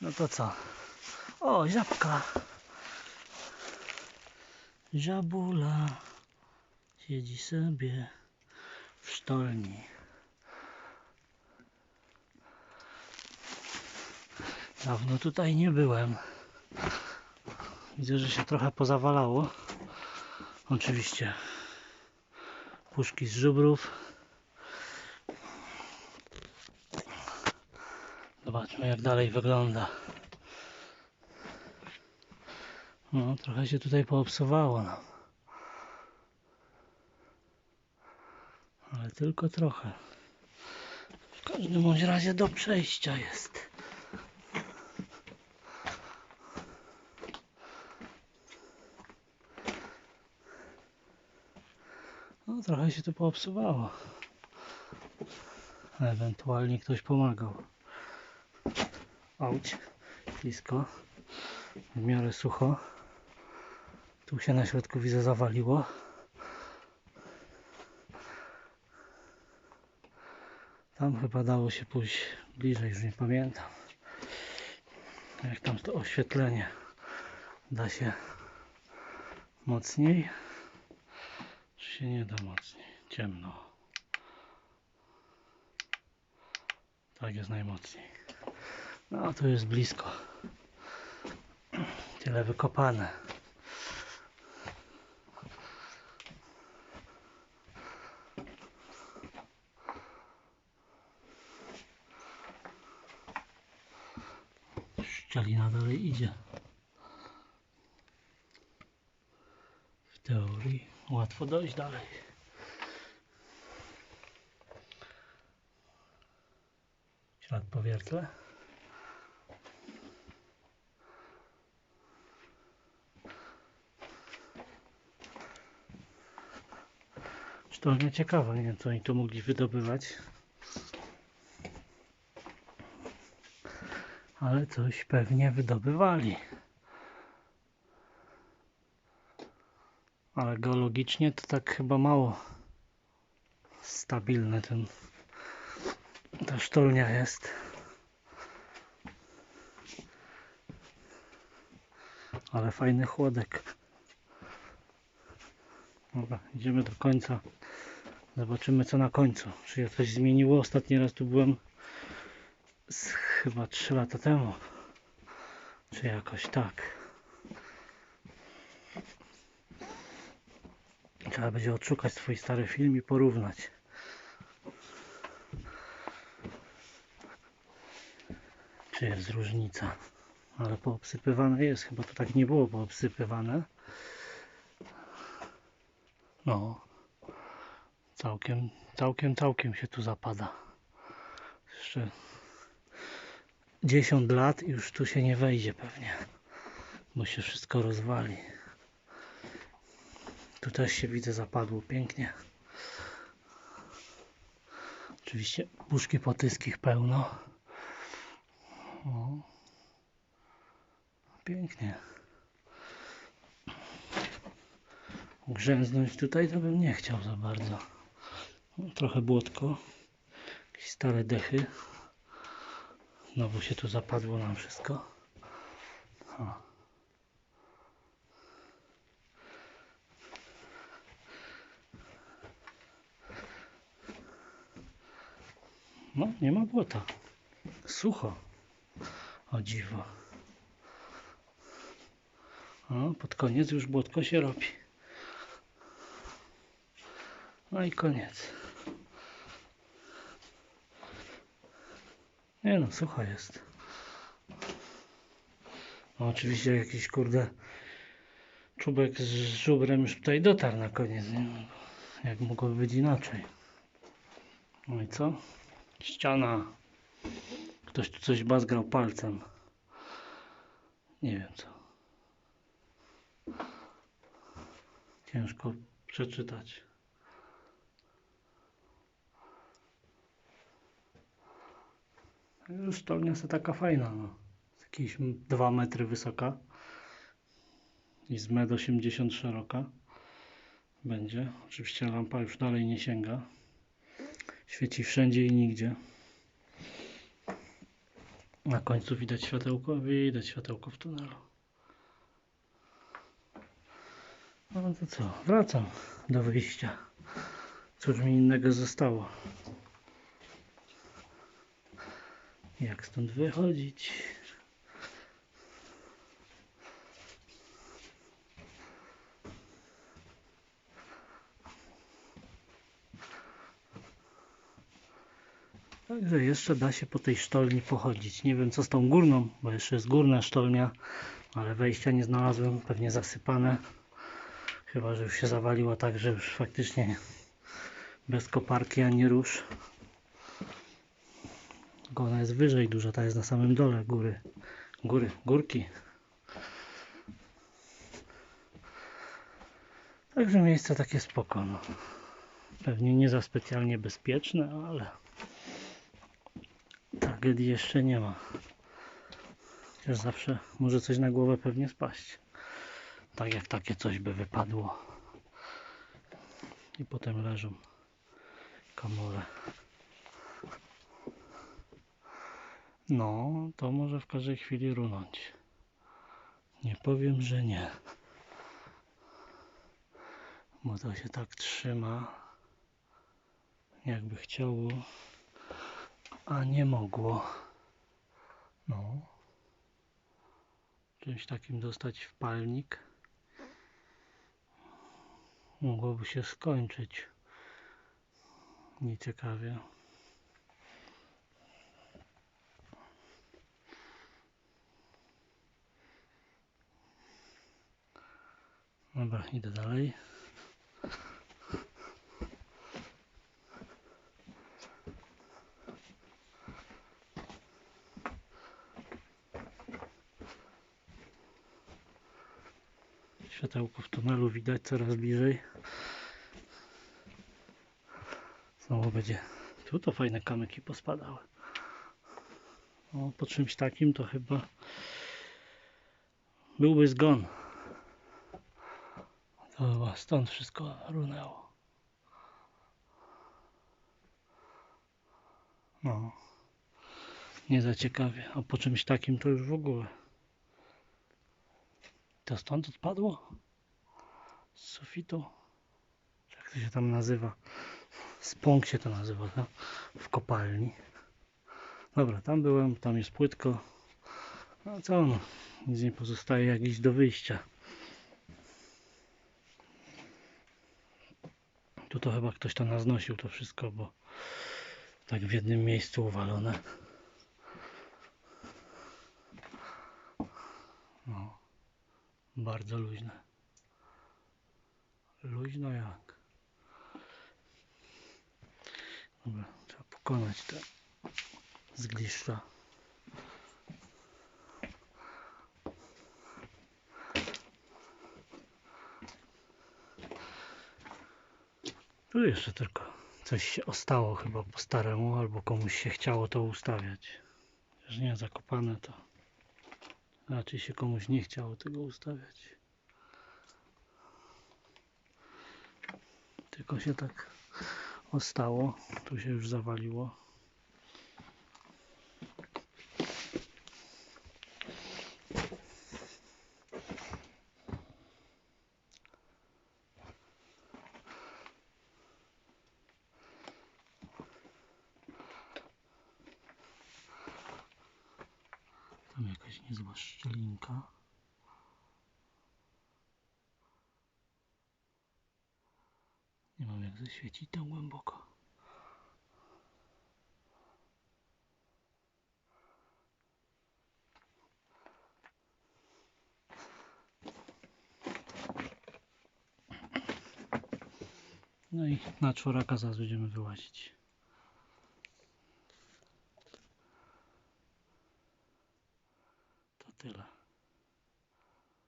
No to co? O, żabka. Żabula siedzi sobie w sztolni. Dawno tutaj nie byłem. Widzę, że się trochę pozawalało. Oczywiście puszki z żubrów. Zobaczmy jak dalej wygląda. No, trochę się tutaj poobsuwało nam. Ale tylko trochę. W każdym bądź razie do przejścia jest. No, trochę się tu poobsuwało. Ewentualnie ktoś pomagał. Auć, blisko, w miarę sucho. Tu się na środku widzę zawaliło. Tam chyba dało się pójść bliżej, już nie pamiętam. Jak tam to oświetlenie da się mocniej, czy się nie da mocniej? Ciemno. Tak jest najmocniej. No to jest blisko. Tyle wykopane. Szczelina dalej idzie. W teorii łatwo dojść dalej. Ślad po wiertle. Sztolnia ciekawa, nie wiem co oni tu mogli wydobywać. Ale coś pewnie wydobywali. Ale geologicznie to tak chyba mało stabilne ten ta sztolnia jest. Ale fajny chłodek. Dobra, idziemy do końca. Zobaczymy co na końcu. Czy się coś zmieniło. Ostatni raz tu byłem z, chyba 3 lata temu. Czy jakoś tak. Trzeba będzie odszukać swój stary film i porównać. Czy jest różnica. Ale poobsypywane jest. Chyba to tak nie było poobsypywane. No. Całkiem, całkiem, całkiem się tu zapada. Jeszcze 10 lat i już tu się nie wejdzie pewnie. Bo się wszystko rozwali. Tu też się widzę zapadło pięknie. Oczywiście puszki potyskich pełno. O. Pięknie. Grzęznąć tutaj to bym nie chciał za bardzo. Trochę błotko. Jakieś stare dechy. Znowu się tu zapadło nam wszystko. O. No, nie ma błota. Sucho. O dziwo. O, pod koniec już błotko się robi. No i koniec. Nie no, sucho jest. No, oczywiście jakiś kurde czubek z żubrem już tutaj dotarł na koniec. Nie? Jak mogłoby być inaczej? No i co? Ściana. Ktoś tu coś bazgrał palcem. Nie wiem co. Ciężko przeczytać. Sztolnia jest taka fajna. No. Jakieś 2 metry wysoka. I z 1,80 m szeroka. Będzie. Oczywiście lampa już dalej nie sięga. Świeci wszędzie i nigdzie. Na końcu widać światełko? Widać światełko w tunelu. No to co? Wracam do wyjścia. Cóż mi innego zostało? Jak stąd wychodzić? Także jeszcze da się po tej sztolni pochodzić. Nie wiem co z tą górną, bo jeszcze jest górna sztolnia, ale wejścia nie znalazłem, pewnie zasypane. Chyba, że już się zawaliło tak, że już faktycznie bez koparki ani rusz. Ona jest wyżej dużo, ta jest na samym dole góry. Góry, górki. Także miejsce takie spoko. No. Pewnie nie za specjalnie bezpieczne, ale tragedii jeszcze nie ma. Chociaż zawsze może coś na głowę pewnie spaść. Tak jak takie coś by wypadło. I potem leżą kamole. No, to może w każdej chwili runąć. Nie powiem, że nie. Bo to się tak trzyma, jakby chciało, a nie mogło. No. Czymś takim dostać w palnik mogłoby się skończyć. Nieciekawie. Dobra, idę dalej. Światełko w tunelu widać coraz bliżej. Znowu będzie. Tu to fajne kamyki pospadały. O, po czymś takim to chyba byłby zgon. To chyba stąd wszystko runęło. No. Nie za ciekawie. A po czymś takim to już w ogóle. To stąd odpadło? Z sufitu? Jak to się tam nazywa? Spąk się to nazywa, tak? W kopalni. Dobra, tam byłem, tam jest płytko. No co no, nic nie pozostaje jak iść do wyjścia. Tu to chyba ktoś to naznosił to wszystko, bo tak w jednym miejscu uwalone. No, bardzo luźne. Luźno jak. Dobra, trzeba pokonać te zgliszcza. Tu jeszcze tylko coś się ostało chyba po staremu, albo komuś się chciało to ustawiać. Że nie zakopane to raczej się komuś nie chciało tego ustawiać. Tylko się tak ostało. Tu się już zawaliło. Tam jakaś niezła szczelinka. Nie mam jak zaświecić tam głęboko. No i na czworaka zaraz będziemy wyłazić.